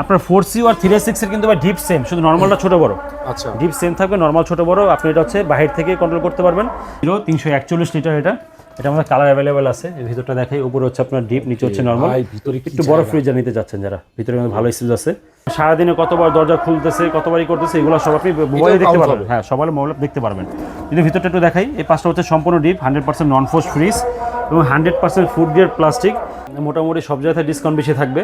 আপনার four C R three সিক্সের কিন্তু ডিপ সেম শুধু নর্মালটা ছোট বড়। আচ্ছা। ডিপ সেম থাকবে নর্মাল ছোট বড় আপনি এটা হচ্ছে বাহির থেকে কন্ট্রোল করতে পারবেন। হিরো তিনশো একচল্লিশ লিটার এটা। এটা আমাদের কালার অ্যাভেলেবেল আছে। ভিতরটা দেখাই উপরে হচ্ছে আপনার ডিপ নিচে হচ্ছে নর্মাল ভিতরে একটু বড় ফ্রিজার নিতে যাচ্ছেন যারা। ভিতরে কিন্তু ভালো স্পেস আছে। সারাদিনে কতবার দরজা খুলতেছে কতবারই করতেছে এগুলো সব আপনি মোবাইলে দেখতে পারবেন। হ্যাঁ সবাই মোবাইলে দেখতে পারবেন। যদি ভিতরটা একটু দেখাই এই পাঁচটা হচ্ছে সম্পূর্ণ deep hundred percent non frost fridge এবং hundred percent food grade plastic মোটামুটি সব জায়গায় ডিসকাউন্ট বেশি থাকবে।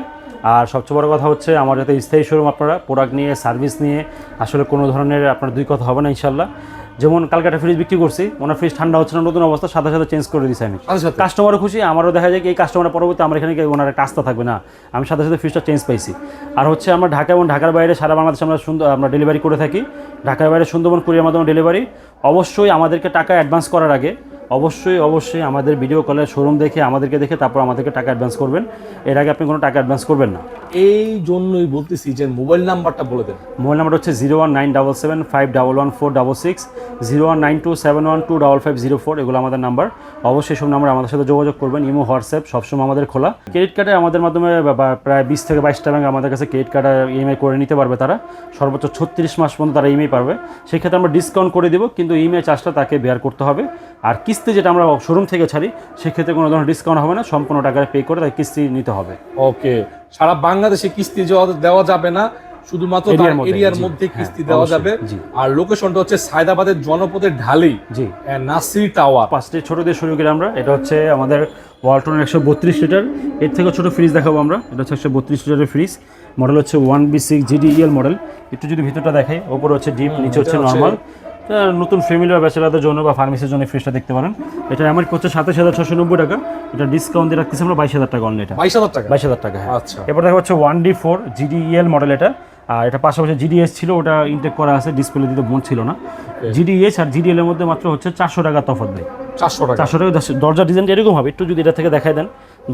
আর সবচেয়ে বড় কথা হচ্ছে আমার যাতে স্থায়ী শোরুম আপনারা প্রোডাক্ট নিয়ে সার্ভিস নিয়ে আসলে কোনো ধরনের আপনার দুই কথা হবে না ইনশাল্লাহ যেমন কালকে একটা ফ্রিজ বিক্রি করছি ওনার ফ্রিজ ঠান্ডা হচ্ছে না নতুন অবস্থা সাথে সাথে চেঞ্জ করে দিয়েছি আমি। সাথে সাথে? কাস্টমারও খুশি আমারও দেখা যায় কি এই কাস্টমারের পরবর্তী আমার এখানে ওনার একটা আস্থা থাকবে না। আমি সাথে সাথে ফ্রিজটা চেঞ্জ পাইছি। আর হচ্ছে আমরা ঢাকা এবং ঢাকার বাইরে সারা বাংলাদেশে আমরা সুন্দর আমরা ডেলিভারি করে থাকি। ঢাকার বাইরে সুন্দরবন কুরিয়ার মাধ্যমে ডেলিভারি অবশ্যই আমাদেরকে টাকা অ্যাডভান্স করার আগে অবশ্যই অবশ্যই আমাদের ভিডিও কলের শোরুম দেখে আমাদেরকে দেখে তারপর আমাদেরকে টাকা অ্যাডভান্স করবেন। এর আগে আপনি কোনো টাকা অ্যাডভান্স করবেন না। এই জন্যই বলতেছি যে মোবাইল নাম্বারটা বলে দেন। মোবাইল নাম্বার হচ্ছে zero one nine double seven five double one four double six zero one nine two seven one two double five zero four এগুলো আমাদের নাম্বার অবশ্যই সব নাম্বার আমাদের সাথে যোগাযোগ করবেন, ইমো, হোয়াটসঅ্যাপ, সবসময় আমাদের খোলা। ক্রেডিট কার্ডে আমাদের মাধ্যমে প্রায় বিশ থেকে বাইশটা ব্যাংক আমাদের কাছে ক্রেডিট কার্ড ইএমআই করে নিতে পারবে তারা। সর্বোচ্চ ছত্রিশ মাস পর্যন্ত তারা ইএমআই পারবে। সেই ক্ষেত্রে আমরা ডিসকাউন্ট করে দেবো, কিন্তু ইএমআই চার্জটা তাকে বেয়ার করতে হবে। আর কিস্তি যেটা আমরা শোরুম থেকে ছাড়ি, সেক্ষেত্রে কোনো ধরনের ডিসকাউন্ট হবে না, সম্পূর্ণ টাকায় পে করে তাকে কিস্তি নিতে হবে। ওকে সারা বাংলাদেশে কিস্তি দেওয়া যাবে না। শুধুমাত্র তার এরিয়ার মধ্যে, হ্যাঁ, কিস্তি দেওয়া যাবে। আর লোকেশনটা হচ্ছে সায়দাবাদের জনপদের ঢালি জি। নাসির টাওয়ার। পাঁচটি ছোটো দিয়ে শুরু করি আমরা। এটা হচ্ছে আমাদের ওয়ালটনের একশো বত্রিশ লিটার। এর থেকে ছোটো ফ্রিজ দেখাবো আমরা। এটা হচ্ছে একশো বত্রিশ লিটারের ফ্রিজ মডেল হচ্ছে one B six GDL model একটু যদি ভিতরটা দেখাই ওপরে হচ্ছে ডিপ নিচে হচ্ছে নর্মাল নতুন ফ্যামিলি বা ব্যাচেলারদের জন্য বা ফার্মেসির জন্য ফ্রিজটা দেখতে পারেন। এটা আমার হচ্ছে সাতাশ হাজার ছশো নব্বই টাকা। এটা ডিসকাউন্ট দিয়ে রাখতেছি আমরা বাইশ হাজার টাকা অনলি এটা। বাইশ হাজার টাকা? বাইশ হাজার টাকা হ্যাঁ। আচ্ছা। এরপর দেখা হচ্ছে one D four GDL model এটা। আর এটা পাশাপাশি জিডিএস ছিল ওটা ইনটেক করা আছে ডিসপ্লে দিতে মন ছিল না। জিডিএস আর জিডিএল এর মধ্যে মাত্র হচ্ছে চারশো টাকা তফাৎ দেয় চারশো টাকা। চারশো টাকা দরজা দরজার ডিজাইনটা এরকম হবে একটু যদি এটা থেকে দেখায় দেন।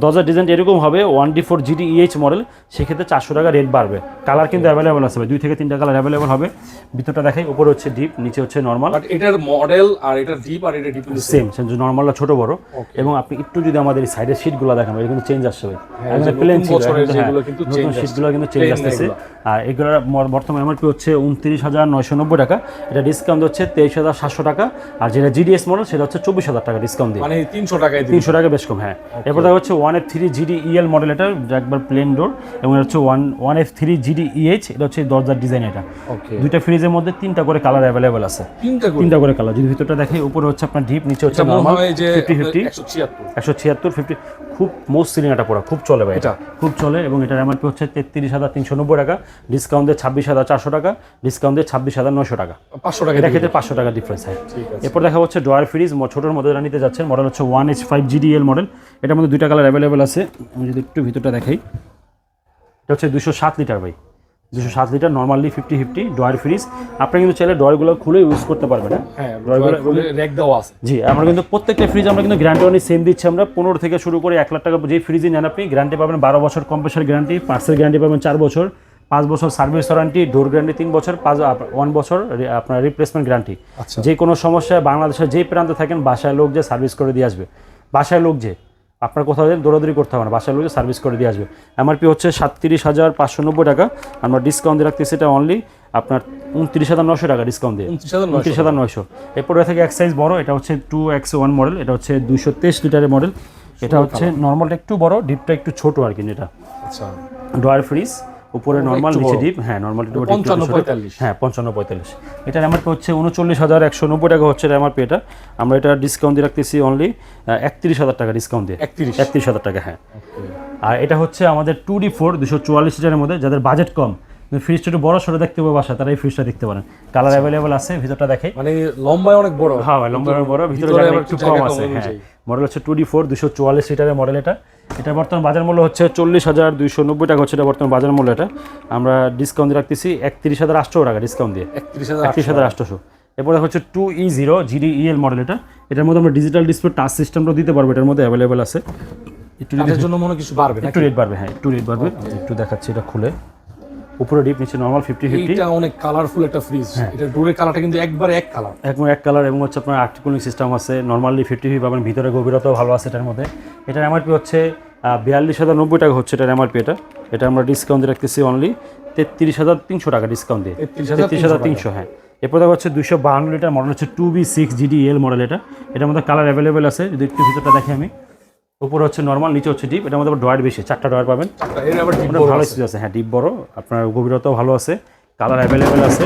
দরজার ডিজাইনটা এরকম হবে one D four GD EH model সেক্ষেত্রে চারশো টাকা রেট বাড়বে। কালার কিন্তু অ্যাভেলেবল আছে ভাই, দুই থেকে তিনটা কালার অ্যাভেলেবল হবে। ভিতরটা দেখাই উপরে হচ্ছে ডিপ নিচে হচ্ছে নর্মাল এটার মডেল আর এটার ডিপ আর এটা ডিপ সেম নর্মালটা ছোট বড়। এবং আপনি একটু যদি আমাদের এই সাইডের শিটগুলো দেখেন এটা কিন্তু চেঞ্জ যে প্লেন ছিল নতুন change কিন্তু চেঞ্জ আসতেছে। আর এগুলোর বর্তমানে এমআরপি হচ্ছে উনত্রিশ হাজার নয়শো নব্বই টাকা। এটা ডিসকাউন্ট হচ্ছে তেইশ হাজার সাতশো টাকা। আর যেটা জিডিএস মডেল সেটা হচ্ছে চব্বিশ হাজার টাকা ডিসকাউন্ট দিয়ে। মানে তিনশো টাকায় দিন তিনশো টাকা বেশ কম হ্যাঁ। এরপর দেখা হচ্ছে one F three GD EL model এটা যা একবার প্লেন ডোর এবং এটা হচ্ছে one one F three GD EH এটা হচ্ছে দরজার ডিজাইন এটা। দুইটা ফ্রিজের মধ্যে তিনটা করে কালার অ্যাভেলেবেল আছে। তিনটা করে? কালার যদি ভিতরটা দেখে উপরে হচ্ছে আপনার ডিপ নিচে হচ্ছে নর্মাল ফিফটি ফিফটি একশো ছিয়াত্তর। ফিফটি খুব মোস্ট সিলিং একটা প্রোডাক্ট খুব চলে ভাই এটা? খুব চলে এবং এটার এমআরপি হচ্ছে তেত্রিশ হাজার তিনশো নব্বই টাকা ডিসকাউন্ট দিয়ে ছাব্বিশ হাজার চারশো টাকা ডিসকাউন্ট দিয়ে ছাব্বিশ হাজার নশো টাকা। পাঁচশো টাকা এটা ক্ষেত্রে পাঁচশো টাকা ডিফারেন্স হয় এরপর দেখা হচ্ছে ড্রয়ার ফ্রিজ ছোটোর মধ্যে যারা নিতে যাচ্ছেন মডেল হচ্ছে one H five GDL model এটার মধ্যে দুইটা কালার অ্যাভেলেবেল আছে। আমি যদি একটু ভিতরটা দেখাই। এটা হচ্ছে দুশো সাত লিটার ভাই। দুশো সাত litre normally fifty fifty drawer fridge আপনি কিন্তু চাইলে ড্রয়ারগুলো খুলে ইউজ করতে পারবেন হ্যাঁ? র্যাক দেওয়া আছে। জি আমরা কিন্তু প্রত্যেকটা ফ্রিজ আমরা কিন্তু গ্যারান্টি অনেক সেম দিচ্ছি আমরা। পনেরো থেকে শুরু করে এক লাখ টাকা যে ফ্রিজই নেন আপনি গ্যারান্টি পাবেন বারো বছর কম্প্রেসার গ্যারান্টি পার্সেল গ্যারান্টি পাবেন চার বছর পাঁচ বছর সার্ভিস ওয়ারান্টি ডোর গ্যারান্টি তিন বছর পাঁচ ওয়ান বছর আপনার রিপ্লেসমেন্ট গ্যারান্টি আচ্ছা। যে কোনো সমস্যায় বাংলাদেশের যেই প্রান্তে থাকেন বাসায় লোক যে সার্ভিস করে দিয়ে আসবে। বাসায় লোক যে আপনার কোথাও দৌড়াদৌড়ি করতে হবে না বাসায় লোকে সার্ভিস করে দিয়ে আসবে। এমআরপি হচ্ছে সাতত্রিশ হাজার পাঁচশো নব্বই টাকা আমরা ডিসকাউন্ট দিয়ে রাখতেছি এটা অনলি আপনার উনত্রিশ হাজার নশো টাকা ডিসকাউন্ট দিয়ে। উনত্রিশ হাজার নশো। এরপরে থেকে এক সাইজ বড় এটা হচ্ছে টু এক্স ওয়ান মডেল এটা হচ্ছে দুশো তেইশ লিটারের মডেল এটা হচ্ছে নর্মালটা একটু বড় ডিপটা একটু ছোট আর কি এটা আচ্ছা। ড্রয়ার ফ্রিজ উপরে নর্মাল নিচে ডিপ হ্যাঁ নর্মাল একটু পঞ্চান্ন পঁয়তাল্লিশ। হ্যাঁ পঞ্চান্ন পঁয়তাল্লিশ। এটার এমআরপি হচ্ছে উনচল্লিশ হাজার একশো নব্বই টাকা হচ্ছে এমআরপি এটা আমরা এটা ডিসকাউন্ট দিয়ে রাখতেছি অনলি একত্রিশ হাজার টাকা ডিসকাউন্ট দিয়ে। একত্রিশ। একত্রিশ হাজার টাকা হ্যাঁ। আর এটা হচ্ছে আমাদের টু ডি ফোর দুশো চুয়াল্লিশ লিটারের মধ্যে যাদের বাজেট কম। ফ্রিজটা একটু বড় সড়ো দেখতে পাবে বাসা তারা এই ফ্রিজটা দেখতে পারেন। কালার অ্যাভেলেবেল আছে ভিতরটা দেখে। মানে লম্বায় অনেক বড়। হ্যাঁ ভাই, লম্বা বড় ভিতরে একটু কম আছে হ্যাঁ। মডেল হচ্ছে টু ডি ফোর দুশো চুয়াল্লিশ লিটারের মডেল এটা। এটা বর্তমান বাজার মূল্য হচ্ছে চল্লিশ হাজার দুইশো নব্বই টাকা হচ্ছে এটা বর্তমান বাজার মূল্য এটা। আমরা ডিসকাউন্ট দিয়ে রাখতেছি একত্রিশ হাজার আটশো টাকা ডিসকাউন্ট দিয়ে। একত্রিশ হাজার একত্রিশ হাজার আটশোশো এরপরে হচ্ছে two E zero GD EL model এটা। এটার মধ্যে আমরা ডিজিটাল ডিসপ্লে টাচ সিস্টেমটা দিতে পারব এটার মধ্যে অ্যাভেলেবেল আছে। একটু জন্য মনে কিছু বাড়বে একটু রেট বাড়বে হ্যাঁ একটু রেট বাড়বে। একটু দেখাচ্ছি এটা খুলে। উপরে ডিপ নিচে নর্মাল ফিফটি ফিফটি এইটা অনেক কালারফুল একটা ফ্রিজ এটা ডোরের কালারটা কিন্তু একবার এক কালার একদম এক কালার এবং হচ্ছে আপনার আর্টিকুলিং সিস্টেম আছে। নর্মালি ফিফটি ফিফটি পাবেন ভিতরে গভীরতাও ভালো আছে এটার মধ্যে। এটার এমআরপি হচ্ছে বিয়াল্লিশ হাজার নব্বই টাকা হচ্ছে এটার এমআরপি এটা। এটা আমরা ডিসকাউন্ট দিয়ে রাখতেছি অনলি তেত্রিশ হাজার তিনশো টাকা ডিসকাউন্ট দিয়ে। 33,300 তেত্রিশ হাজার তিনশো হ্যাঁ। এরপর দেখা হচ্ছে দুশো বাহান্ন লিটার মডেল হচ্ছে two B six GD L model এটা। এটার মধ্যে কালার অ্যাভেলেবেল আছে যদি একটু ভিতরটা দেখি আমি। উপরে হচ্ছে নর্মাল নিচে হচ্ছে ডিপ এটার মধ্যে ড্রয়ার বেশি চারটা ড্রয়ার পাবেন। ভালো। স্পেস আছে হ্যাঁ ডিপ বড় আপনার গভীরতাও ভালো আছে কালার অ্যাভেলেবেল আছে।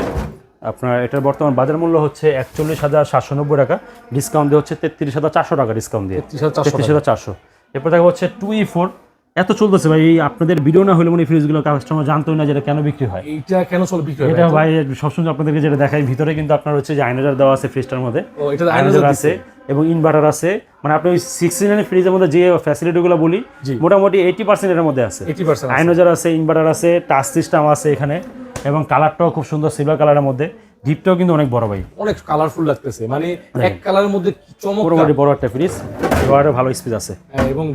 আপনার এটার বর্তমান বাজার মূল্য হচ্ছে একচল্লিশ হাজার সাতশো নব্বই টাকা ডিসকাউন্ট দিয়ে হচ্ছে তেত্রিশ হাজার চারশো টাকা ডিসকাউন্ট দিয়ে। 33,400 তেত্রিশ হাজার চারশো। এরপর দেখা হচ্ছে টু ই ফোর এত চলতেছে ভাই এই আপনাদের ভিডিও না হলে মনে ফ্রিজগুলো কাস্টমার জানতোই না যেটা কেন বিক্রি হয়। এইটা কেন চলে বিক্রি হয় এটা ভাই? সবসময় আপনাদেরকে যেটা দেখাই ভিতরে কিন্তু আপনার হচ্ছে যে আইনাজার দেওয়া আছে ফ্রিজটার মধ্যে। ও এটা আইনাজার আছে। এবং ইনভার্টার আছে। মানে আপনি ওই সিক্সটি নাইন ফ্রিজের মধ্যে যে ফ্যাসিলিটিগুলো বলি। মোটামুটি এইটি পার্সেন্ট এর মধ্যে আছে। 80% আইনোজার আছে। ইনভার্টার আছে টাচ সিস্টেম আছে এখানে। এবং কালারটাও খুব সুন্দর সিলভার কালারের মধ্যে। ডিপটাও কিন্তু অনেক বড় ভাই। অনেক কালারফুল লাগতেছে। মানে এক কালারের মধ্যে চমৎকার। বড় একটা ফ্রিজ ডয়ারও ভালো স্পেস আছে। হ্যাঁ, এবং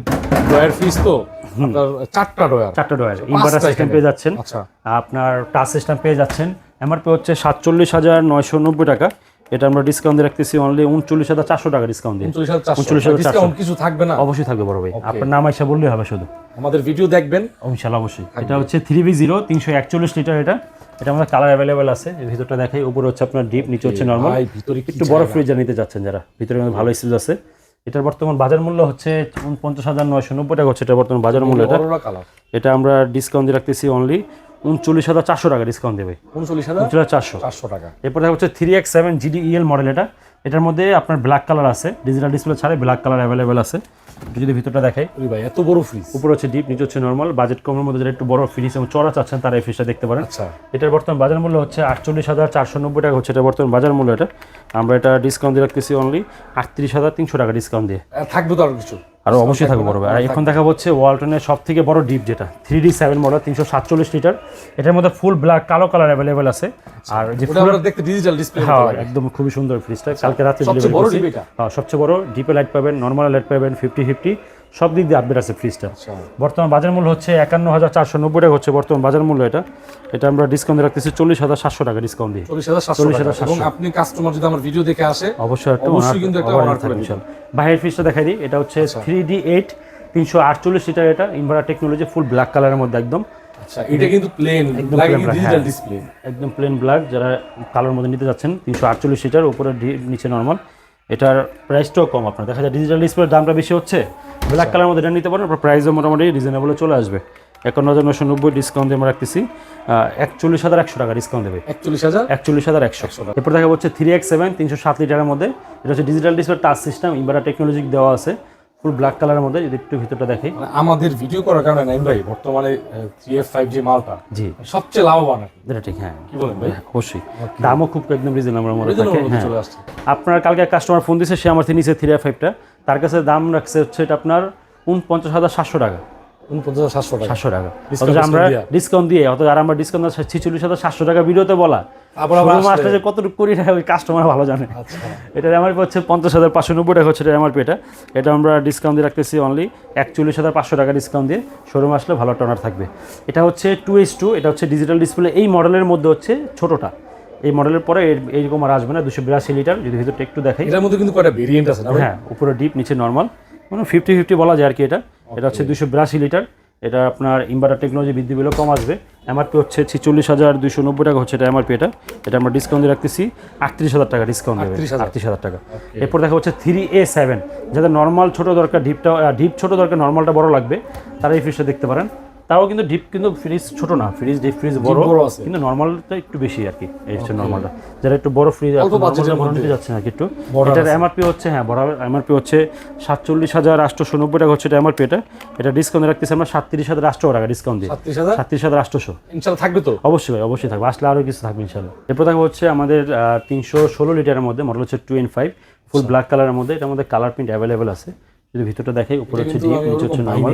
ড্রয়ার ফ্রিজ তো আপনার চারটা ড্রয়ার চারটা ডয়ার ইনভার্টার সিস্টেম পেয়ে যাচ্ছেন। আচ্ছা। আপনার টাচ সিস্টেম পেয়ে যাচ্ছেন। এমআরপি হচ্ছে সাতচল্লিশ হাজার নয়শো নব্বই টাকা। এটা আমরা ডিসকাউন্ট দিয়ে রাখতেছি অনলি উনচল্লিশ হাজার চারশো টাকা ডিসকাউন্ট দিয়ে। উনচল্লিশ হাজার চারশো। 39,400 ডিসকাউন্ট কিছু থাকবে না। অবশ্যই থাকবে বড় ভাই। আপনার নাম এসে বললেই হবে শুধু। আমাদের ভিডিও দেখবেন। ইনশাল্লাহ অবশ্যই। এটা হচ্ছে থ্রি বি জিরো তিনশো একচল্লিশ লিটার এটা। এটা আমাদের কালার অ্যাভেলেবেল আছে। ভিতরটা দেখাই উপরে হচ্ছে আপনার ডিপ নিচে হচ্ছে নর্মাল ভিতরে একটু বড় ফ্রিজার নিতে যাচ্ছেন যারা। ভিতরে ভালো স্পেস আছে। এটার বর্তমান বাজার মূল্য হচ্ছে পঞ্চাশ হাজার নয়শো নব্বই টাকা হচ্ছে। এটা বর্তমান বাজার মূল্য এটা। এটা আমরা ডিসকাউন্ট দিয়ে রাখতেছি অনলি উনচল্লিশ হাজার চারশো টাকা ডিসকাউন্ট দেবে। উনচল্লিশ হাজার উনচল্লিশ চারশো। চারশো টাকা। এরপর হচ্ছে three X seven GD EL model এটা। এটার মধ্যে আপনার ব্ল্যাক কালার আছে। ডিজিটাল ডিসপ্লে ছাড়াই ব্ল্যাক কালার অ্যাভেলেবেল আছে। একটু যদি ভিতরটা দেখাই। ওই ভাই এত বড় ফ্রিজ উপরে হচ্ছে ডিপ নিচে হচ্ছে নর্মাল বাজেট কমের মধ্যে যারা একটু বড় ফিনিশ এবং চড়া চাচ্ছেন তারা এই ফিসটা দেখতে পারেন। আচ্ছা। এটার বর্তমান বাজার মূল্য হচ্ছে আটচল্লিশ হাজার চারশো নব্বই টাকা হচ্ছে। এটা বর্তমান বাজার মূল্য এটা। আমরা এটা ডিসকাউন্ট দিয়ে রাখতেছি অনলি আটত্রিশ হাজার তিনশো টাকা ডিসকাউন্ট দিয়ে। থাকবে তো আর কিছু। আরও অবশ্যই থাকবে বড় ভাই। আর এখন দেখা হচ্ছে ওয়ালটনের সব থেকে বড় ডিপ যেটা থ্রি ডি সেভেন মডেল তিনশো সাতচল্লিশ লিটার এটার মধ্যে ফুল ব্ল্যাক কালো কালার অ্যাভেলেবেল আছে। আর যে দেখতে ডিজিটাল ডিসপ্লে হ্যাঁ একদম খুবই সুন্দর ফ্রিজটা কালকে রাতে সবচেয়ে বড় ডিপ এটা? হ্যাঁ সবচেয়ে বড় ডিপে লাইট পাবেন নর্মাল লাইট পাবেন ফিফটি ফিফটি সব দিক দিয়ে আপডেট আছে ফ্রিজটা আচ্ছা। বর্তমান বাজার মূল্য হচ্ছে একান্ন হাজার চারশো নব্বই টাকা হচ্ছে বর্তমান বাজার মূল্য এটা। এটা আমরা ডিসকাউন্ট রাখতেছি চল্লিশ হাজার সাতশো টাকা ডিসকাউন্ট দিয়ে। চল্লিশ হাজার সাতশো 40,700 এবং আপনি কাস্টমার যদি আমার ভিডিও দেখে আসে অবশ্যই একটা অবশ্যই কিন্তু একটা honor honor থাকবে বাইরের ফ্রিজটা দেখাই দিই। এটা হচ্ছে থ্রি ডি এইট তিনশো আটচল্লিশ লিটার এটা। ইনভার্টার টেকনোলজি ফুল ব্ল্যাক কালারের মধ্যে একদম। আচ্ছা এটা কিন্তু প্লেন লাগে plain black, ডিজিটাল। ডিসপ্লে একদম প্লেন ব্ল্যাক যারা কালোর মধ্যে নিতে যাচ্ছেন তিনশো আটচল্লিশ লিটার উপরে নিচে নর্মাল এটার প্রাইসটাও কম আপনার। দেখা যায় ডিজিটাল ডিসপ্লের দামটা বেশি হচ্ছে। ব্ল্যাক কালার মধ্যে এটা নিতে পারেন আপনার প্রাইসও মোটামুটি রিজনেবলে চলে আসবে। একান্ন হাজার নশো নব্বই ডিসকাউন্ট দিয়ে আমরা রাখতেছি। একচল্লিশ হাজার একশো টাকা ডিসকাউন্ট দেবে। একচল্লিশ হাজার? একচল্লিশ হাজার একশো। এরপর দেখা হচ্ছে থ্রি এক্স সেভেন তিনশো সাত লিটারের মধ্যে। এটা হচ্ছে digital display touch system inverter technology দেওয়া আছে। ফুল ব্ল্যাক কালারের মধ্যে যদি একটু ভিতরটা দেখি। মানে আমাদের ভিডিও করার কারণে নাইন ভাই বর্তমানে থ্রি এফ ফাইভ জি মালটা জি। সবচেয়ে লাভবান এটা ঠিক হ্যাঁ। কি বলেন ভাই? অবশ্যই। দামও খুব একদম রিজনেবল মধ্যে হ্যাঁ। আপনার কালকে কাস্টমার ফোন দিছে সে আমার থেকে নিচে থ্রি ফাইভটা তার কাছে দাম রাখছে হচ্ছে এটা আপনার উনপঞ্চাশ হাজার সাতশো টাকা। উনপঞ্চাশ হাজার সাতশো টাকা। সাতশো টাকা। অথচ আমরা ডিসকাউন্ট দিয়ে অথচ আর আমরা ডিসকাউন্ট ছিচল্লিশ হাজার সাতশো টাকা ভিডিওতে বলা। আবার যে কতটুকু করি ওই কাস্টমার ভালো জানে। আচ্ছা। এমআরপি হচ্ছে পঞ্চাশ হাজার পাঁচশো নব্বই টাকা হচ্ছে এটা এমআরপি এটা এটা আমরা ডিসকাউন্ট দিয়ে রাখতেছি অনলি একচল্লিশ হাজার পাঁচশো টাকা ডিসকাউন্ট দিয়ে। শোরুম আসলে ভালো টনার থাকবে। এটা হচ্ছে টু এস টু এটা হচ্ছে ডিজিটাল ডিসপ্লে এই মডেলের মধ্যে হচ্ছে ছোটোটা। এই মডেলের পরে এইরকম আর আসবে না দুশো বিরাশি লিটার যদি ভিতরটা একটু দেখাই। এটার মধ্যে কিন্তু কয়টা ভেরিয়েন্ট আছে হ্যাঁ উপরে ডিপ নিচে নর্মাল মানে ফিফটি ফিফটি বলা যায় আর কি এটা। এটা হচ্ছে দুশো বিরাশি লিটার। এটা আপনার ইনভার্টার টেকনোলজি বৃদ্ধি পেলেও কম আসবে। এমআরপি হচ্ছে ছিচল্লিশ হাজার দুশো নব্বই টাকা হচ্ছে এটা এমআরপি এটা। এটা আমরা ডিসকাউন্ট দিয়ে রাখতেছি। আটত্রিশ হাজার টাকা ডিসকাউন্ট দেবে। আটত্রিশ হাজার। টাকা। এরপর দেখা হচ্ছে থ্রি এ সেভেন যাদের নর্মাল ছোটো দরকার ডিপটা ডিপ ছোটো দরকার নর্মালটা বড় লাগবে তারা এই ফ্রিজটা দেখতে পারেন। তাও কিন্তু ডিপ কিন্তু ফ্রিজ ছোট না ফ্রিজ ডিপ ফ্রিজ বড় কিন্তু নর্মালটা একটু বেশি আর কি এই হচ্ছে নর্মালটা যারা একটু বড় ফ্রিজ। নিতে যাচ্ছে না একটু। এটার এমআরপি হচ্ছে হ্যাঁ বড় এমআরপি হচ্ছে সাতচল্লিশ হাজার আটশোশো নব্বই টাকা হচ্ছে এটা এমআরপি এটা এটা ডিসকাউন্ট রাখতেছি আমরা সাতত্রিশ হাজার আটশো টাকা ডিসকাউন্ট দিয়ে। সাতত্রিশ হাজার? সাতত্রিশ হাজার আটশোশো ইনশাল্লাহ থাকবে তো? অবশ্যই ভাই অবশ্যই থাকবে। আসলে আরও কিছু থাকবে ইনশাল্লাহ। এরপর থাকবে হচ্ছে আমাদের তিনশো ষোলো লিটারের মধ্যে মডেল হচ্ছে two N five full black কালারের মধ্যে। এটার মধ্যে কালার প্রিন্ট অ্যাভেলেবেল আছে। যদি ভিতরটা দেখাই উপরে হচ্ছে ডিপ নিচে হচ্ছে নর্মাল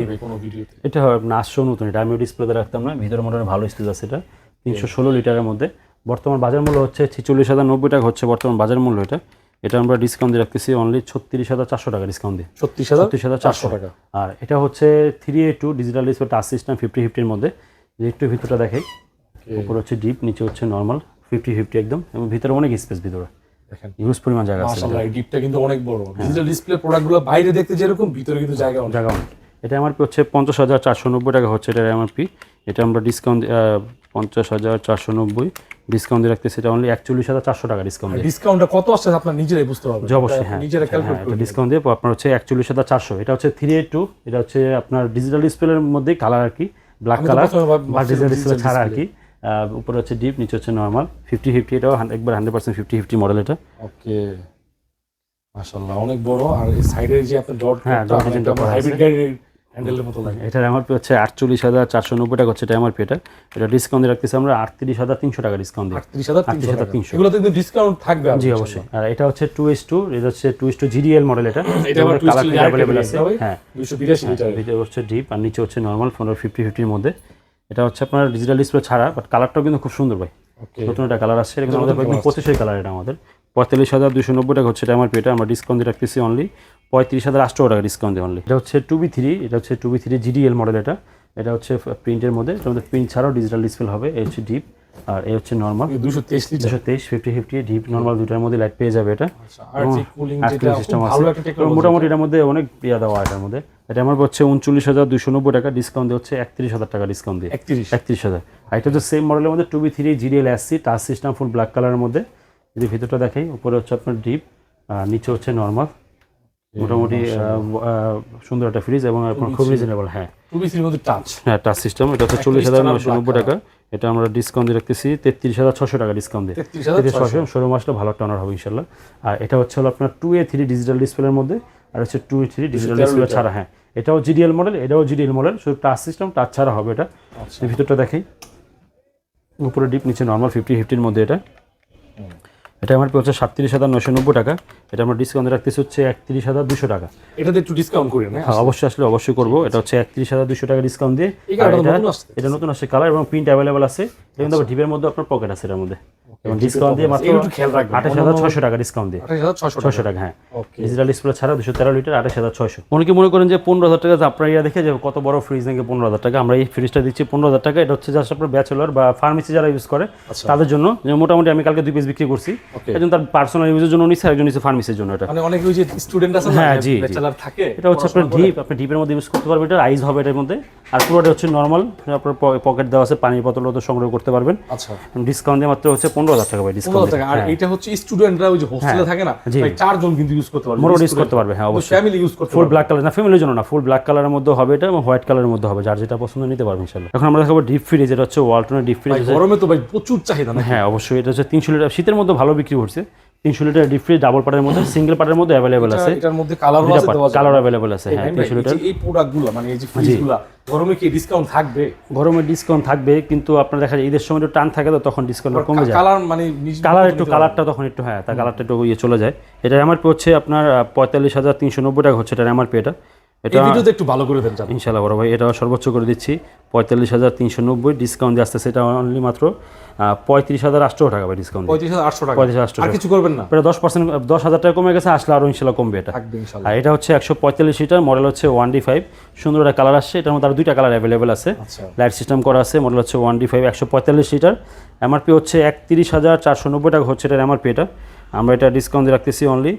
এটা না আসছেও নতুন এটা আমিও ডিসপ্লেতে রাখতাম না ভিতরে মোটামুটি ভালো স্পেস আছে এটা। তিনশো ষোলো লিটারের মধ্যে। বর্তমান বাজার মূল্য হচ্ছে ছিচল্লিশ হাজার নব্বই টাকা হচ্ছে বর্তমান বাজার মূল্য এটা। এটা আমরা ডিসকাউন্ট দিয়ে রাখতেছি অনলি ছত্রিশ হাজার চারশো টাকা ডিসকাউন্ট দিয়ে। ছত্রিশ হাজার ছত্রিশ হাজার চারশো টাকা। আর এটা হচ্ছে three A two digital display touch system fifty ফিফটির মধ্যে। যে একটু ভিতরটা দেখাই উপরে হচ্ছে ডিপ নিচে হচ্ছে নর্মাল ফিফটি ফিফটি একদম। এবং ভিতরে অনেক স্পেস ভিতরে। দেখেন ইউজ পরিমাণ জায়গা আছে মাশাআল্লাহ ডিপটা কিন্তু অনেক বড়। ডিজিটাল ডিসপ্লে প্রোডাক্টগুলো বাইরে দেখতে যেরকম ভিতরে কিন্তু জায়গা অনেক। জায়গা অনেক। এটা এমআরপি হচ্ছে পঞ্চাশ হাজার চারশো নব্বই টাকা হচ্ছে এটার এমআরপি এটা আমরা ডিসকাউন্ট পঞ্চাশ হাজার চারশো নব্বই। ডিসকাউন্ট দিয়ে রাখতেছি এটা অনলি একচল্লিশ হাজার চারশো টাকা ডিসকাউন্ট ডিসকাউন্টটা কত আসছে আপনার নিজেরাই বুঝতে পারবেন। জি অবশ্যই হ্যাঁ। নিজেরা ক্যালকুলেট হ্যাঁ ডিসকাউন্ট দিয়ে আপনার হচ্ছে একচল্লিশ হাজার চারশো। এটা হচ্ছে থ্রি এইট টু এটা হচ্ছে আপনার ডিজিটাল ডিসপ্লের মধ্যে কালার আর কি ব্ল্যাক কালার বা ডিজিটাল ডিসপ্লে ছাড়া আর কি। উপরে হচ্ছে ডিপ নিচে হচ্ছে নর্মাল ফিফটি ফিফটি এটাও একবার hundred percent fifty fifty model এটা। ওকে মাশাআল্লাহ অনেক বড়। আর এই সাইডে যে আপনার ডট হ্যাঁ, design হাইব্রিড গাড়ির হ্যান্ডেলের মতো লাগে। এটার এমআরপি হচ্ছে আটচল্লিশ হাজার চারশো নব্বই টাকা হচ্ছে এটা এমআরপি এটা এটা ডিসকাউন্ট দিয়ে রাখতেছি আমরা আটত্রিশ হাজার তিনশো টাকা ডিসকাউন্ট দিয়ে। আটত্রিশ হাজার তিনশো 38,300 এগুলো কিন্তু ডিসকাউন্ট থাকবে জি অবশ্যই। আর এটা হচ্ছে টু এস টু এটা হচ্ছে two S two GDL model এটা। এটা আবার কালার অ্যাভেলেবেল আছে। হ্যাঁ। দুশো বিরাশি লিটার এটা হচ্ছে ডিপ আর নিচে হচ্ছে নর্মাল পনেরো ফিফটি ফিফটির মধ্যে এটা হচ্ছে আপনার ডিজিটাল ডিসপ্লে ছাড়া বাট কালারটাও কিন্তু খুব সুন্দর ভাই। নতুন একটা কালার আসছে এটা কিন্তু আমাদের একদম পঁচিশের কালার এটা আমাদের। পঁয়তাল্লিশ হাজার দুশো নব্বই টাকা হচ্ছে এটা আমার পেটা আমরা ডিসকাউন্ট দিয়ে রাখতেছি অনলি পঁয়ত্রিশ হাজার আটশো টাকা ডিসকাউন্ট দিয়ে অনলি এটা হচ্ছে টু বি থ্রি এটা হচ্ছে two B three GDL model এটা। এটা হচ্ছে প্রিন্টের মধ্যে এটা আমাদের প্রিন্ট ছাড়াও ডিজিটাল ডিসপ্লে হবে এই হচ্ছে ডিপ আর এই হচ্ছে নর্মাল দুশো তেইশ লিটার দুশো তেইশ ফিফটি ফিফটি ডিপ নর্মাল দুটার মধ্যে লাইট পেয়ে যাবে এটা। আর যে কুলিং যেটা সিস্টেম আছে। মোটামুটি এটার মধ্যে অনেক ইয়া দেওয়া এটার মধ্যে। এটা আমার হচ্ছে উনচল্লিশ হাজার দুশো নব্বই টাকা ডিসকাউন্ট দিয়ে হচ্ছে একত্রিশ হাজার টাকা ডিসকাউন্ট দিয়ে। একত্রিশ। একত্রিশ হাজার। আর এটা হচ্ছে সেম মডেলের মধ্যে two B three GDL SC touch system full black কালারের মধ্যে। যদি ভিতরটা দেখাই উপরে হচ্ছে আপনার ডিপ আর নিচে হচ্ছে নর্মাল মোটামুটি সুন্দর একটা ফ্রিজ এবং খুব রিজনেবল হ্যাঁ। টু বি মধ্যে টাচ হ্যাঁ টাচ সিস্টেম এটা হচ্ছে চল্লিশ হাজার নশো নব্বই টাকা। এটা আমরা ডিসকাউন্ট দিয়ে রাখতেছি। তেত্রিশ হাজার ছশো টাকা ডিসকাউন্ট দিয়ে। তেত্রিশ ছশো ষোলো মাসটা ভালো একটা অনার হবে ইনশাল্লাহ। আর এটা হচ্ছে হলো আপনার টু এ থ্রি ডিজিটাল ডিসপ্লের মধ্যে আর হচ্ছে two A three digital display ছাড়া হ্যাঁ। এটাও জিডিএল মডেল এটাও জিডিএল মডেল শুধু টাচ সিস্টেম টাচ ছাড়া হবে এটা। আচ্ছা। ভিতরটা দেখি উপরে ডিপ নিচে নর্মাল ফিফটি ফিফটির মধ্যে এটা। এটা আমার পড়ছে সাতত্রিশ হাজার নশো নব্বই টাকা। এটা আমার ডিসকাউন্ট রাখতেছি হচ্ছে একত্রিশ হাজার দুশো টাকা। এটাতে একটু ডিসকাউন্ট করি না? হ্যাঁ অবশ্যই আসলে অবশ্যই করব। এটা হচ্ছে একত্রিশ হাজার দুশো টাকা ডিসকাউন্ট দিয়ে। এটা- নতুন আসছে। এটা নতুন আসছে। কালার এবং প্রিন্ট অ্যাভেলেবল আছে। এটা কিন্তু আবার ডিপের মধ্যে আপনার পকেট আছে এটার মধ্যে। এবং ডিসকাউন্ট দিয়ে মাত্র একটু খেয়াল রাখবেন। আঠাশ হাজার ছশো টাকা ডিসকাউন্ট দিয়ে। আঠাশ হাজার ছশো ছশো টাকা হ্যাঁ। ওকে ডিজিটাল ডিসপ্লে ছাড়া দুশো তেরো লিটার আঠাশ হাজার ছয়শো। অনেকে মনে করেন যে পনেরো হাজার টাকা আপনার ইয়া দেখে যে কত বড় ফ্রিজ নাকি পনেরো হাজার টাকা। আমরা এই ফ্রিজটা দিচ্ছি পনেরো হাজার টাকা। এটা হচ্ছে জাস্ট আপনার ব্যাচেলর বা ফার্মেসি যারা ইউজ করে আচ্ছা। তাদের জন্য। যে মোটামুটি আমি কালকে দুই পিস বিক্রি করছি। একজন তার পার্সোনাল ইউজের জন্য নিচ্ছে একজন নিচ্ছে ফার্মেসির জন্য এটা। মানে অনেক স্টুডেন্ট আছে হ্যাঁ, জি, থাকে এটা হচ্ছে আপনার ডিপ আপনি ডিপের মধ্যে ইউজ করতে পারবেন এটা আইস হবে এটার মধ্যে। আর পুরোটা হচ্ছে নর্মাল আপনার পকেট দেওয়া আছে পানির বোতল তো সংগ্রহ করতে পারবেন। আচ্ছা। ডিসকাউন্ট দিয়ে মাত্র হচ্ছে পনেরো 15000 টাকা ডিসকাউন্ট আর হ্যাঁ। এটা হচ্ছে স্টুডেন্টরা ওই যে হোস্টেলে হ্যাঁ। থাকে না ভাই চারজন কিন্তু ইউজ করতে পারবে ইউজ করতে পারবে হ্যাঁ অবশ্যই। ফ্যামিলি ইউজ করতে ফুল ব্ল্যাক কালার না ফ্যামিলির জন্য না ফুল ব্ল্যাক কালারের মধ্যে হবে এটা এবং হোয়াইট কালারের মধ্যে হবে যার যেটা পছন্দ নিতে পারবে ইনশাআল্লাহ। এখন আমরা দেখাবো ডিপ ফ্রিজ এটা হচ্ছে ওয়ালটনের ডিপ ফ্রিজ গরমে তো ভাই প্রচুর চাহিদা না হ্যাঁ অবশ্যই এটা হচ্ছে 300 লিটার শীতের মধ্যে ভালো বিক্রি হচ্ছে 300 ডিফ্রি ডাবল পার্টের মধ্যে সিঙ্গেল পার্টের মধ্যে অ্যাভেলেবল আছে। এটার মধ্যে কালারও আছে দেওয়া আছে। কালার অ্যাভেলেবল আছে হ্যাঁ 300 লিটার এই প্রোডাক্টগুলো মানে এই যে ফ্রিজগুলো গরমে কি ডিসকাউন্ট থাকবে? গরমে ডিসকাউন্ট থাকবে কিন্তু আপনারা দেখা যায় ঈদের সময় একটু টান থাকে তো তখন ডিসকাউন্ট কমে যায়। কালার মানে কালার একটু কালারটা তখন একটু হ্যাঁ তার কালারটা একটু ইয়ে চলে যায়। এটা আমার হচ্ছে আপনার পঁয়তাল্লিশ হাজার তিনশো নব্বই টাকা হচ্ছে এটা আমার পেটা এটা ভিডিওতে একটু ভালো করে দেন ইনশাআল্লাহ বড় ভাই এটা সর্বোচ্চ করে দিচ্ছি পঁয়তাল্লিশ হাজার তিনশো নব্বই ডিসকাউন্ট আসতেছে এটা অনলি মাত্র পঁয়ত্রিশ হাজার আটশো টাকা ভাই ডিসকাউন্ট পঁয়ত্রিশ হাজার আটশো টাকা। পঁয়ত্রিশ আটশো কিছু করবেন না। এটা দশ পার্সেন্ট দশ হাজার টাকা কমে গেছে আসলে আরও ইনশাল্লাহ কমবে এটা। আর এটা হচ্ছে একশো পঁয়তাল্লিশ লিটার মডেল হচ্ছে ওয়ান ডি ফাইভ সুন্দর একটা কালার আসছে এটার মধ্যে আরও দুইটা কালার অ্যাভেলেবেল আছে। আচ্ছা। লাইট সিস্টেম করা আছে মডেল হচ্ছে ওয়ান ডি ফাইভ একশো পঁয়তাল্লিশ লিটার এমআরপি হচ্ছে একত্রিশ হাজার চারশো নব্বই টাকা হচ্ছে এটার এমআরপি এটা। আমরা এটা ডিসকাউন্ট রাখতেছি অনলি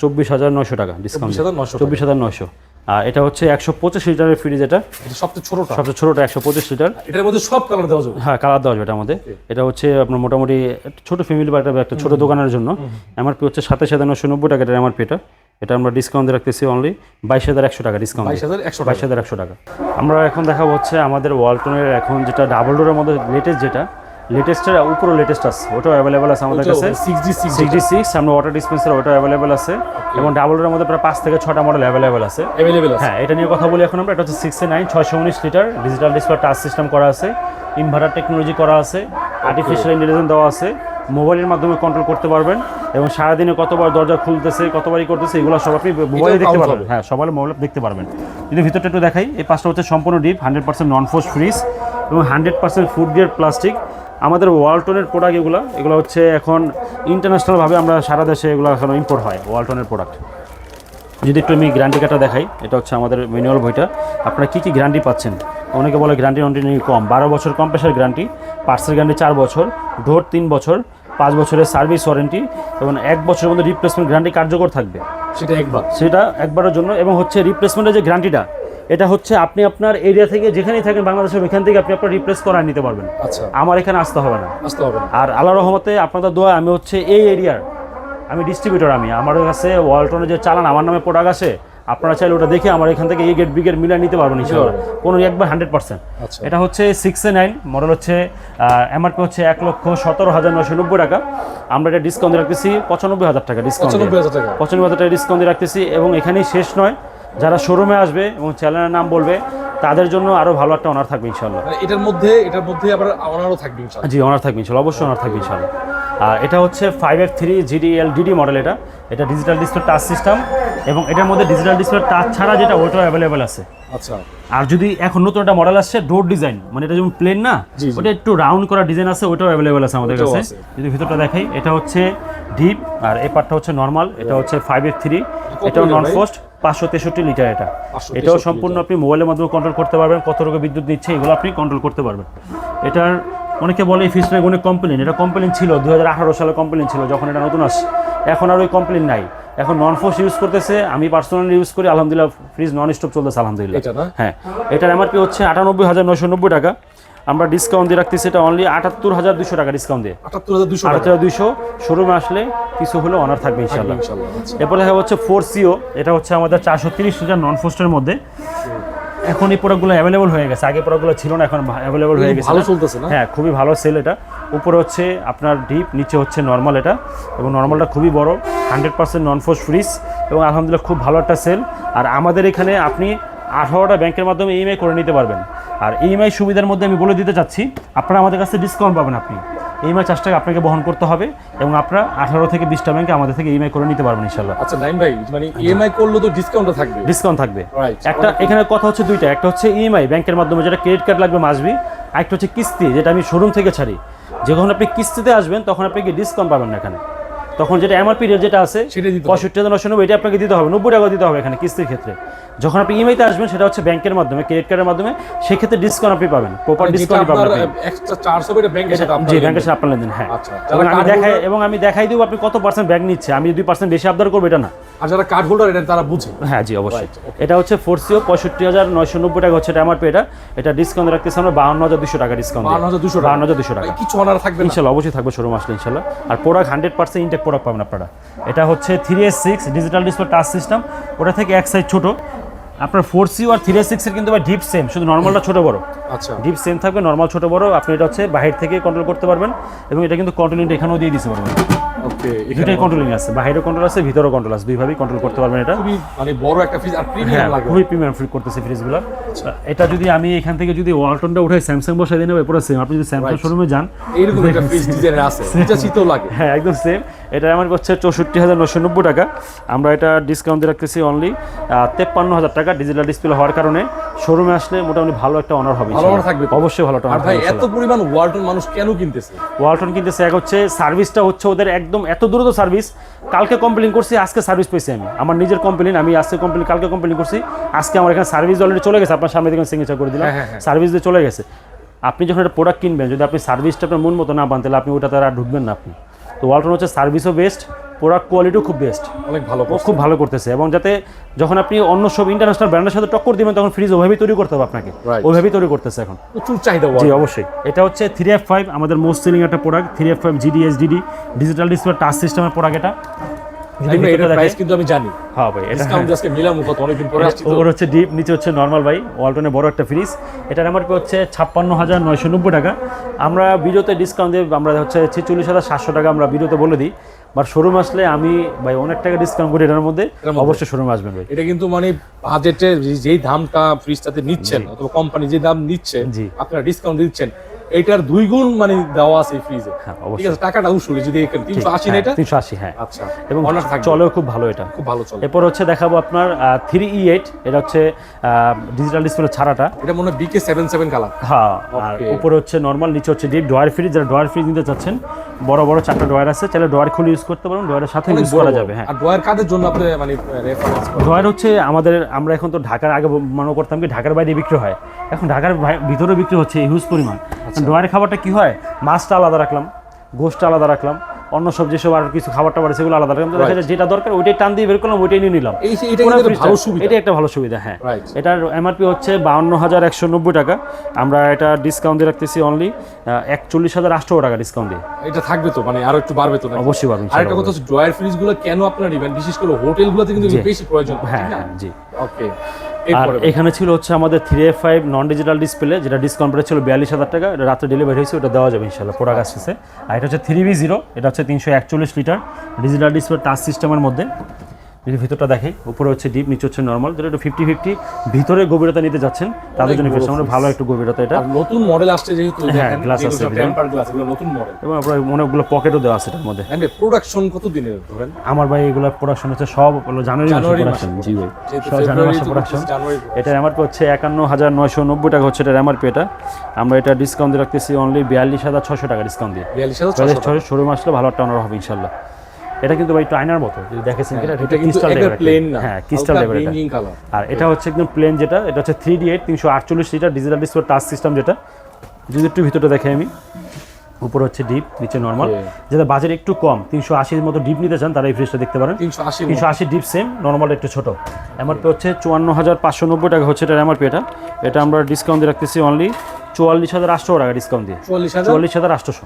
চব্বিশ হাজার নশো টাকা ডিসকাউন্ট চব্বিশ হাজার নশো চব্বিশ হাজার নশো আর এটা হচ্ছে একশো পঁচিশ লিটারের ফ্রিজ এটা। এটা সবচেয়ে ছোটটা। সবচেয়ে ছোটোটা একশো পঁচিশ লিটার। এটার মধ্যে সব কালার দেওয়া যাবে। হ্যাঁ কালার দেওয়া যাবে এটার মধ্যে। এটা হচ্ছে আপনার মোটামুটি ছোটো ফ্যামিলি বা একটা- ছোটো দোকানের জন্য। এমআরপি হচ্ছে সাতাশ হাজার নশো নব্বই টাকা এটার এমআরপি এটা এটা আমরা ডিসকাউন্ট দিয়ে রাখতেছি অনলি বাইশ হাজার একশো টাকা ডিসকাউন্ট বাইশ হাজার একশো বাইশ হাজার একশো টাকা। আমরা এখন দেখাবো হচ্ছে আমাদের ওয়ালটনের এখন যেটা ডাবল ডোরের মধ্যে লেটেস্ট যেটা লেটেস্টের উপরও লেটেস্ট আছে। ওটাও অ্যাভেলেবেল আছে আমাদের কাছে। সিক্স সিক্স সিক্সটি সিক্স আমরা ওয়াটার ডিসপেন্সার ওটাও অ্যাভেলেবেল আছে। এবং ডাবল ডোরের মধ্যে প্রায় পাঁচ থেকে ছটা মডেল অ্যাভেলেবেল আছে। হ্যাঁ এটা নিয়ে কথা বলি এখন আমরা। এটা হচ্ছে সিক্সটি নাইন ছয়শো উনিশ litre digital display touch system করা আছে। ইনভার্টার টেকনোলজি করা আছে। আর্টিফিশিয়াল ইন্টেলিজেন্স দেওয়া আছে। মোবাইলের মাধ্যমে কন্ট্রোল করতে পারবেন। এবং সারাদিনে কতবার দরজা খুলতেছে কতবারই করতেছে এগুলো সব আপনি মোবাইলে দেখতে পারবেন। হ্যাঁ সবাই মোবাইল দেখতে পারবেন। যদি ভিতরটা একটু দেখাই এই পাঁচটা হচ্ছে সম্পূর্ণ deep hundred percent non frost fridge এবং hundred percent food grade plastic আমাদের ওয়ালটনের প্রোডাক্ট এগুলো এগুলো হচ্ছে এখন ইন্টারন্যাশনালভাবে আমরা সারা দেশে এগুলো এখন ইম্পোর্ট হয় ওয়ালটনের প্রোডাক্ট যদি একটু আমি গ্যারান্টি কার্ডটা দেখাই এটা হচ্ছে আমাদের ম্যানুয়াল বইটা। আপনারা কী কী গ্যারান্টি পাচ্ছেন? অনেকে বলে গ্যারান্টি নেই কম। বারো বছর কম্প্রেসার গ্যারান্টি পার্সেল গ্যারান্টি চার বছর ডোর তিন বছর পাঁচ বছরের সার্ভিস ওয়ারেন্টি এবং এক বছরের মধ্যে রিপ্লেসমেন্ট গ্যারান্টি কার্যকর থাকবে। সেটা একবার। সেটা একবারের জন্য এবং হচ্ছে রিপ্লেসমেন্টের যে গ্যারান্টিটা এটা হচ্ছে আপনি আপনার এরিয়া থেকে যেখানেই থাকেন বাংলাদেশের ওইখান থেকে আপনি আপনার রিপ্লেস করায় নিতে পারবেন। আচ্ছা। আমার এখানে আসতে হবে না। আসতে হবে না। আর আল্লাহ রহমতে আপনাদের দোয়া আমি হচ্ছে এই এরিয়ার আমি ডিস্ট্রিবিউটর আমি। আমার কাছে ওয়ালটনের যে চালান আমার নামে প্রোডাক্ট আছে আপনারা চাইলে ওটা দেখে আমার এখান থেকে এই গেট বিগেট মিলিয়ে নিতে পারবেন ইনশাল্লাহ কোনো একবার হান্ড্রেড পার্সেন্ট আচ্ছা। এটা হচ্ছে সিক্স এ নাইন মডেল হচ্ছে এমআরপি হচ্ছে এক লক্ষ সতেরো হাজার নশো নব্বই টাকা। আমরা এটা ডিসকাউন্ট রাখতেছি পঁচানব্বই হাজার টাকা ডিসকাউন্ট পঁচানব্বই হাজার টাকা। পঁচানব্বই হাজার টাকা ডিসকাউন্ট দিয়ে রাখতেছি এবং এখানেই শেষ নয়। যারা শোরুমে আসবে এবং চ্যানেলের নাম বলবে তাদের জন্য আরও ভালো একটা অনার থাকবে ইনশাল্লাহ মানে এটার মধ্যে এটার মধ্যে আবার অনারও থাকবে ইনশাআল্লাহ। জি অনার থাকবে ইনশাল্লাহ অবশ্যই অনার থাকবে ইনশাল্লাহ আর এটা হচ্ছে five F three GDL DD model এটা। এটা ডিজিটাল ডিসপ্লে টাচ সিস্টেম এবং এটার মধ্যে ডিজিটাল ডিসপ্লে টাচ ছাড়া যেটা ওটাও অ্যাভেলেবেল আছে। আচ্ছা। আর যদি এখন নতুন একটা মডেল আসছে ডোর ডিজাইন মানে এটা যেমন প্লেন না। ওটা একটু রাউন্ড করা ডিজাইন আছে ওটাও অ্যাভেলেবেল আছে আমাদের কাছে। যদি ভিতরটা দেখাই এটা হচ্ছে ডিপ আর এই পার্টটা হচ্ছে নর্মাল এটা হচ্ছে ফাইভ এফ থ্রি এটাও নন? ফোস্ট পাঁচশো তেষট্টি লিটার এটা। এটাও সম্পূর্ণ আপনি মোবাইলের মাধ্যমে কন্ট্রোল করতে পারবেন কত রকম বিদ্যুৎ নিচ্ছে এগুলো আপনি কন্ট্রোল করতে পারবেন। এটার অনেকে বলে এই ফিসটা অনেক কমপ্লেন এটা কমপ্লেন ছিল দুহাজার আঠারো সালে কমপ্লেন ছিল যখন এটা নতুন আসছে। এখন আর ওই কমপ্লেন নাই। এখন নন ফোর্স ইউজ করতেছে আমি পার্সোনালি ইউজ করি আলহামদুলিল্লাহ ফ্রিজ নন স্টপ চলতেছে আলহামদুলিল্লাহ। হ্যাঁ। এটার এমআরপি হচ্ছে আটানব্বই হাজার নয়শো নব্বই টাকা। আমরা ডিসকাউন্ট দিয়ে রাখতেছি এটা অনলি আটাত্তর হাজার দুশো টাকা ডিসকাউন্ট দিয়ে। আটাত্তর হাজার দুশো আটাত্তর দুশো শোরুমে আসলে কিছু হলে অনার থাকবে ইনশাল্লাহ আচ্ছা। এরপর দেখা হচ্ছে ফোর সিও এটা হচ্ছে আমাদের চারশো তিরিশ হাজার নন ফোস্টের মধ্যে। এখন এই প্রোডাক্টগুলো অ্যাভেলেবল হয়ে গেছে। আগে প্রোডাক্টগুলো ছিল না এখন অ্যাভেলেবল হয়ে গেছে ভালো চলতেছে না? হ্যাঁ খুবই ভালো সেল এটা। উপরে হচ্ছে আপনার ডিপ নিচে হচ্ছে নর্মাল এটা। এবং নর্মালটা খুবই বড় hundred percent non frost fridge এবং আলহামদুলিল্লাহ খুব ভালো একটা সেল আর আমাদের এখানে আপনি আঠারোটা ব্যাংকের মাধ্যমে ইএমআই করে নিতে পারবেন। আর ইএমআই সুবিধার মধ্যে আমি বলে দিতে চাচ্ছি আপনারা আমাদের কাছে ডিসকাউন্ট পাবেন আপনি। ইএমআই চার্জটাকে আপনাকে বহন করতে হবে এবং আপনারা আঠারো থেকে বিশটা ব্যাংকে আমাদের থেকে ইএমআই করে নিতে পারবেন ইনশাল্লাহ আচ্ছা নাইম ভাই মানে ইএমআই করলে তো ডিসকাউন্টটা থাকবে। ডিসকাউন্ট থাকবে। একটা এখানে কথা হচ্ছে দুইটা একটা হচ্ছে ইএমআই ব্যাংকের মাধ্যমে যেটা ক্রেডিট কার্ড লাগবে মাসবি আরেকটা হচ্ছে কিস্তি যেটা আমি শোরুম থেকে ছাড়ি। যখন আপনি কিস্তিতে আসবেন তখন আপনি কি ডিসকাউন্ট পাবেন না এখানে? তখন যেটা এমআরপি রেট যেটা আছে। পঁয়ষট্টি হাজার নশো নব্বই এটা আপনাকে দিতে হবে নব্বই টাকা দিতে হবে এখানে কিস্তির ক্ষেত্রে। যখন আপনি ইএমআইতে আসবেন সেটা হচ্ছে ব্যাংকের মাধ্যমে ক্রেডিট কার্ডের মাধ্যমে সেক্ষেত্রে ডিসকাউন্ট আপনি পাবেন প্রপার ডিসকাউন্ট পাবেন এক্সট্রা চার্জ হবে এটা ব্যাংকের সাথে আপনার জি। ব্যাংকের সাথে আপনার লেনদেন হ্যাঁ। আচ্ছা, এবং আমি দেখাই এবং আমি দেখাই দিব আপনি কত পার্সেন্ট ব্যাংক নিচ্ছে। আমি দুই পার্সেন্ট বেশি আবদার করব এটা না। আর যারা কার্ড হোল্ডার এটা তারা বুঝে। হ্যাঁ জি অবশ্যই। এটা হচ্ছে ফোরসিও পঁয়ষট্টি হাজার নয়শো নব্বই টাকা হচ্ছে এটা আমার এটা এটা ডিসকাউন্ট রাখতেছে আমরা বাউন্ন হাজার দুশো টাকা ডিসকাউন্ট বান্ন হাজার দুশো টাকা। বাউন্ন হাজার দুশো টাকা। কিছু অনার থাকবে ইনশাল্লাহ অবশ্যই থাকবে শোরুম আসলে ইনশাল্লাহ। আর product hundred percent intact product পাবেন আপনারা। এটা হচ্ছে three S six digital display touch system ওটা থেকে এক সাইজ ছোটো। আপনার ফোর সি আর থ্রি সিক্সের কিন্তু ডিপ সেম শুধু নর্মালটা ছোটো বড়। আচ্ছা। ডিপ সেম থাকবে নর্মাল ছোটো বড় আপনি এটা হচ্ছে বাহির থেকে কন্ট্রোল করতে পারবেন এবং এটা কিন্তু কন্ট্রোলিংটা এখানেও দিয়ে দিতে পারবেন। ওকে দুটাই কন্ট্রোলিং আছে বাইরেও কন্ট্রোল আছে ভিতরেও কন্ট্রোল আছে দুইভাবেই কন্ট্রোল করতে পারবেন এটা। খুবই মানে বড় একটা ফ্রিজ আর প্রিমিয়াম লাগবে। খুবই প্রিমিয়াম ফিল করতেছে ফ্রিজগুলো এটা যদি আমি এখান থেকে যদি ওয়ালটনটা উঠে স্যামসাং বসাই দিই পুরো সেম আপনি যদি স্যামসাং শোরুমে যান এইরকম একটা ফ্রিজ ডিজাইনের আছে এটা শীতও লাগে। হ্যাঁ একদম সেম এটা আমার হচ্ছে চৌষট্টি হাজার নশো নব্বই টাকা। আমরা এটা ডিসকাউন্ট দিয়ে রাখতেছি অনলি তেপ্পান্ন হাজার টাকা ডিজিটাল ডিসপ্লে হওয়ার কারণে। শোরুমে আসলে মোটামুটি ভালো একটা অনার হবে ভালো থাকবে অবশ্যই ভালো ভাই এত পরিমাণ ওয়ালটন মানুষ কেন কিনতেছে? ওয়ালটন কিনতেছে এক হচ্ছে সার্ভিসটা হচ্ছে ওদের একদম এত দ্রুত সার্ভিস কালকে কমপ্লেন করছি আজকে সার্ভিস পেয়েছি আমি। আমার নিজের কমপ্লেন আমি আজকে কমপ্লেন কালকে কমপ্লেন করছি। আজকে আমার এখানে সার্ভিস অলরেডি চলে গেছে আপনার সামনে থেকে সিগনেচার করে দিলাম। হ্যাঁ, হ্যাঁ, হ্যাঁ। সার্ভিস দিয়ে চলে গেছে। আপনি যখন একটা প্রোডাক্ট কিনবেন যদি আপনি সার্ভিসটা আপনার মন মতো না পান তাহলে আপনি ওটাতে আর ঢুকবেন না আপনি। তো ওয়ালটন হচ্ছে সার্ভিসও বেস্ট প্রোডাক্ট কোয়ালিটিও খুব বেস্ট অনেক ভালো খুব ভালো করতেছে এবং যাতে যখন আপনি অন্য সব ইন্টারন্যাশনাল ব্র্যান্ডের সাথে টক্কর দিবেন তখন ফ্রিজ ওভাবেই তৈরি করতে হবে আপনাকে। ওইভাবেই তৈরি করতেছে এখন। প্রচুর চাহিদা জি অবশ্যই। এটা হচ্ছে থ্রি এফ ফাইভ আমাদের মোস্ট সিলিং একটা product three F five GDS SDD digital display touch সিস্টেমের প্রোডাক্ট এটা। কিন্তু আমি জানি। হ্যাঁ ভাই আজকে মিলাম কত অনেকদিন পরে আসছি ওর হচ্ছে ডিপ নিচে হচ্ছে নর্মাল ভাই ওয়ালটনে বড় একটা ফ্রিজ এটার হচ্ছে ছাপ্পান্ন হাজার নয়শো নব্বই টাকা। আমরা ভিডিওতে ডিসকাউন্ট দিয়ে আমরা হচ্ছে ছেচল্লিশ হাজার সাতশো টাকা আমরা ভিডিওতে বলে দিই। বা শোরুম আসলে আমি ভাই অনেক টাকা ডিসকাউন্ট করি এটার মধ্যে? অবশ্যই শোরুমে আসবেন ভাই। এটা কিন্তু মানে বাজেটে যেই দামটা ফ্রিজটাতে নিচ্ছেন অথবা কোম্পানি যে দাম নিচ্ছে। আপনারা ডিসকাউন্ট দিচ্ছেন। এটার দুই গুণ মানে দেওয়া আছে ফ্রিজে হ্যাঁ ঠিক আছে টাকাটা উসুলি যদি তিনশো আশি না এটা? তিনশো আশি হ্যাঁ। আচ্ছা এবং চলেও খুব ভালো এটা। খুব ভালো চলে। এরপর হচ্ছে দেখাবো আপনার থ্রি ই এইট এটা হচ্ছে ডিজিটাল ডিসপ্লে ছাড়াটা। এটা মনে হয় বিকে সেভেন সেভেন কালার হ্যাঁ আর উপরে হচ্ছে নর্মাল নিচে হচ্ছে ডিপ ডয়ার ফ্রিজ যারা ডয়ার ফ্রিজ নিতে চাচ্ছেন বড় বড় চারটা ডয়ার আছে চাইলে ডয়ার খুলে ইউজ করতে পারেন ডয়ারের সাথে ইউজ করা যাবে হ্যাঁ। আর ড্রয়ার কাদের জন্য আপনি মানে রেফারেন্স ডয়ার হচ্ছে আমাদের আমরা এখন তো ঢাকার আগে মনে করতাম কি ঢাকার বাইরে বিক্রি হয় এখন ঢাকার ভিতরে বিক্রি হচ্ছে হিউজ পরিমাণ। ডয়ারের খাবারটা কি হয়? মাছটা আলাদা রাখলাম গোশটা আলাদা রাখলাম অন্য সব যেসব আর কিছু খাবার টাবার সেগুলো আলাদা কিন্তু দেখা যায় যেটা দরকার ওইটাই টান দিয়ে বের করলাম ওইটাই নিয়ে নিলাম। এটা একটা ভালো সুবিধা। একটা হ্যাঁ। এটার এমআরপি হচ্ছে বাউন্ন হাজার একশো নব্বই টাকা। আমরা এটা ডিসকাউন্ট দিয়ে রাখতেছি অনলি একচল্লিশ হাজার আটশো টাকা ডিসকাউন্ট দিয়ে। এটা থাকবে তো মানে আরও একটু বাড়বে তো? অবশ্যই পাবেন আরেকটা কথা হচ্ছে ড্রয়ার ফ্রিজগুলো কেন আপনারা নিবেন বিশেষ করে হোটেলগুলোতে কিন্তু বেশি প্রয়োজন হ্যাঁ হ্যাঁ জি। ওকে আর এখানে ছিল হচ্ছে আমাদের three F five non digital display যেটা ডিসকাউন্ট প্রাইস ছিল বিয়াল্লিশ হাজার টাকা এটা রাত্রে ডেলিভারি হয়েছে ওটা দেওয়া যাবে ইনশাল্লাহ প্রোডাক্ট আসতেছে। আর এটা হচ্ছে থ্রি বি জিরো এটা হচ্ছে তিনশো একচল্লিশ লিটার ডিজিটাল ডিসপ্লে টাচ সিস্টেমের মধ্যে। যদি ভিতরটা দেখে উপরে হচ্ছে ডিপ নিচে হচ্ছে নর্মাল যেটা একটু ফিফটি ফিফটি ভিতরে গভীরতা নিতে যাচ্ছেন তাদের জন্য বড় আমরা ভালো একটু গভীরতা এটা। নতুন মডেল আসছে যেহেতু হ্যাঁ, গ্লাস এগুলো নতুন মডেল এবং আপনার অনেকগুলো পকেটও দেওয়া আছে এটার মধ্যে। প্রোডাকশন কত দিনের ধরেন? আমার ভাই এগুলো প্রোডাকশন হচ্ছে সব হলো জানুয়ারি মাসে প্রোডাকশন জি ভাই সব জানুয়ারি মাসে প্রোডাকশন এটা এমআরপি হচ্ছে একান্ন হাজার নয়শো নব্বই টাকা হচ্ছে এটার এমআরপি এটা। আমরা এটা ডিসকাউন্ট দিয়ে রাখতেছি অনলি বিয়াল্লিশ হাজার ছশো টাকা ডিসকাউন্ট দিয়ে। বিয়াল্লিশ হাজার ছশো ছশো শোরুম আসলে ভালো একটা অনার হবে ইনশাল্লাহ। এটা কিন্তু ভাই আয়নার মতো যদি দেখেছেন কিনা এটা ক্রিস্টাল একবার প্লেন না হ্যাঁ ক্রিস্টাল কালার আর এটা হচ্ছে একদম প্লেন যেটা এটা হচ্ছে থ্রি ডি এইট তিনশো আটচল্লিশ litre digital display touch system যেটা। যদি একটু ভিতরটা দেখে আমি উপরে হচ্ছে ডিপ নিচে নর্মাল যেটা বাজেট একটু কম তিনশো আশির মতো ডিপ নিতে চান তারা এই ফ্রিজটা দেখতে পারেন। তিনশো আশি তিনশো আশি ডিপ সেম নর্মাল একটু ছোট। এমআরপি হচ্ছে চুয়ান্ন হাজার পাঁচশো নব্বই টাকা হচ্ছে এটার এমআরপি এটা। এটা আমরা ডিসকাউন্ট দিয়ে রাখতেছি অনলি চুয়াল্লিশ হাজার আটশো টাকা ডিসকাউন্ট দিয়ে। চুয়াল্লিশ হাজার আটশোশো।